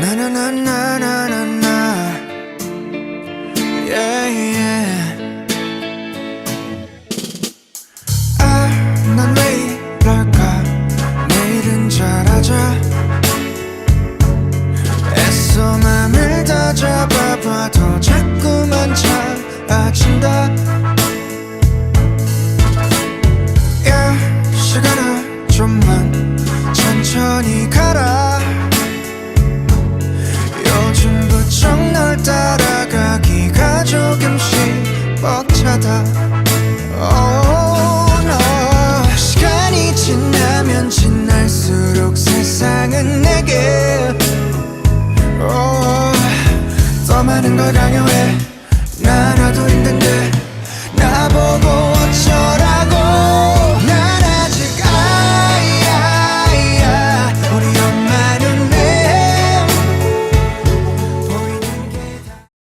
나나나나나나 yeah, yeah. Ah, 아난왜 이럴까? 내일은 잘하자. 애써 맘을 다 잡아봐도 자꾸만 작아진다. 야 시간아 좀만 천천히 가라. 벅차다 oh, no. 시간이 지나면 지날수록 세상은 내게. Oh, 더 많은 걸 강요해. 나 나도